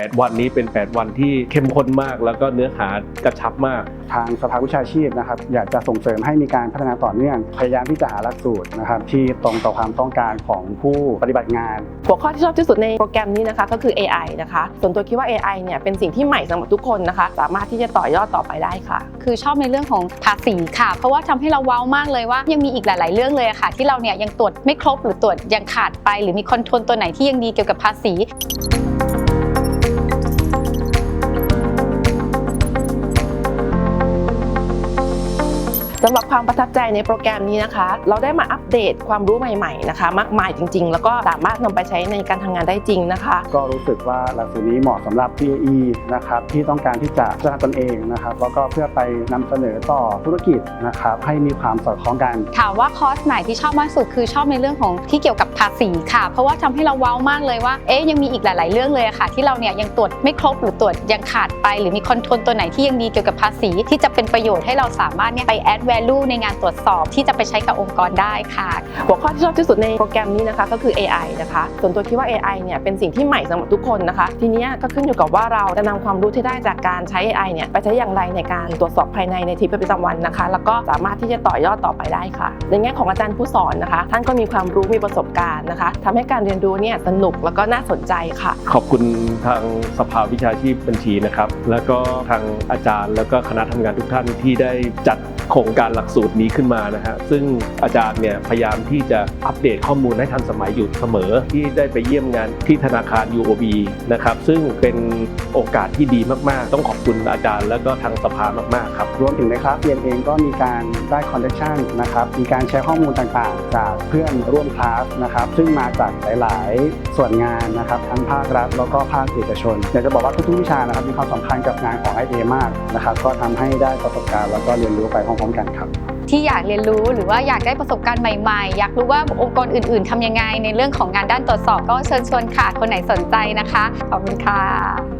8 วันนี้เป็น 8 วันที่เข้มข้นมาก แล้วก็เนื้อหากระชับมาก ทางสภาวิชาชีพนะครับอยากจะส่งเสริมให้มีการพัฒนาต่อเนื่อง พยายามที่จะหาหลักสูตรนะครับที่ตรงต่อความต้องการของผู้ปฏิบัติงาน หัวข้อที่ชอบที่สุดในโปรแกรมนี้นะคะก็คือ AI นะคะ ส่วนตัวคิดว่า AI เนี่ยเป็นสิ่งที่ใหม่สำหรับทุกคนนะคะ สามารถที่จะต่อยอดต่อไปได้ค่ะ คือชอบในเรื่องของภาษีค่ะ เพราะว่าทำให้เราว้าวมากเลยว่า ยังมีอีกหลาย ๆ เรื่องเลยอะค่ะ ที่เราเนี่ยยังตรวจไม่ครบหรือตรวจยังขาดไป หรือมีคอนโทรลตัวไหนที่ยังดีเกี่ยวกับภาษี สำหรับความประทับใจในโปรแกรมนี้นะคะ เราได้มาอัปเดตความรู้ใหม่ๆนะคะ มากมายจริง ๆ แล้วก็สามารถนำไปใช้ในการทำงานได้จริงนะคะ ก็รู้สึกว่าหลักสูตรนี้เหมาะสำหรับ PAE นะครับที่ต้องการที่จะพัฒนาตนเองนะครับแล้วก็เพื่อไปนำเสนอต่อธุรกิจนะครับให้มีความสอดคล้องกันถามว่าคอร์สไหนที่ชอบมากที่สุดคือชอบในเรื่องของที่เกี่ยวกับภาษีค่ะ เพราะว่าทำให้เราว้าวมากเลยว่าเอ๊ยยังมีอีกหลาย ๆ เรื่องเลยอะค่ะ ที่เราเนี่ยยังตรวจไม่ครบหรือตรวจยังขาดไป หรือมีคอนโทรลตัวไหนที่ยังดีเกี่ยวกับภาษีที่จะเป็นประโยชน์ให้เราสามารถเนี่ยไป add value ในงานตรวจสอบที่จะไปใช้กับองค์กรได้ค่ะ หัวข้อที่ชอบที่สุดในโปรแกรมนี้นะคะก็คือ AI นะคะ ส่วนตัวคิดว่า AI เนี่ยเป็นสิ่งที่ใหม่สำหรับทุกคนนะคะ ทีเนี้ยก็ขึ้นอยู่กับว่าเราจะนำความรู้ที่ได้จากการใช้ AI เนี่ยไปใช้อย่างไรในการตรวจสอบภายในในทีประจำวันนะคะ แล้วก็สามารถที่จะต่อยอดต่อไปได้ค่ะ ในแง่ของอาจารย์ผู้สอนนะคะ ท่านก็มีความรู้มีประสบการณ์นะคะทำให้การเรียนรู้เนี่ยสนุกแล้วก็น่าสนใจค่ะ ขอบคุณทางสภาวิชาชีพบัญชีนะครับแล้วก็ทางอาจารย์แล้วก็คณะทำงานทุกท่านที่ได้จัด โครงการหลักสูตรนี้ขึ้นมานะฮะซึ่งอาจารย์เนี่ยพยายามที่จะอัปเดตข้อมูลให้ทันสมัยอยู่เสมอที่ได้ไปเยี่ยมงานที่ธนาคาร UOB นะครับซึ่งเป็นโอกาสที่ดีมากๆ ต้องขอบคุณอาจารย์ แล้วก็ทางสภามากๆครับรวมถึงในคลาสเรียนเองก็มีการได้คอนเนคชันนะครับมีการแชร์ข้อมูลต่างๆ จากเพื่อนร่วมคลาสนะครับซึ่งมาจากหลายๆ ส่วนงานนะครับทั้งภาครัฐแล้วก็ภาคเอกชนอยากจะบอกว่าทุกๆวิชานะครับมีความสำคัญกับงานของ IA มากนะครับก็ทำให้ได้ประสบการณ์แล้วก็เรียนรู้ไปพร้อมๆกันครับ ที่อยากเรียนรู้หรือว่าอยากได้ประสบการณ์ใหม่ๆ อยากรู้ว่าองค์กรอื่น ๆทำยังไงในเรื่องของงานด้านตรวจสอบก็เชิญชวนค่ะ คนไหนสนใจนะคะ ขอบคุณค่ะ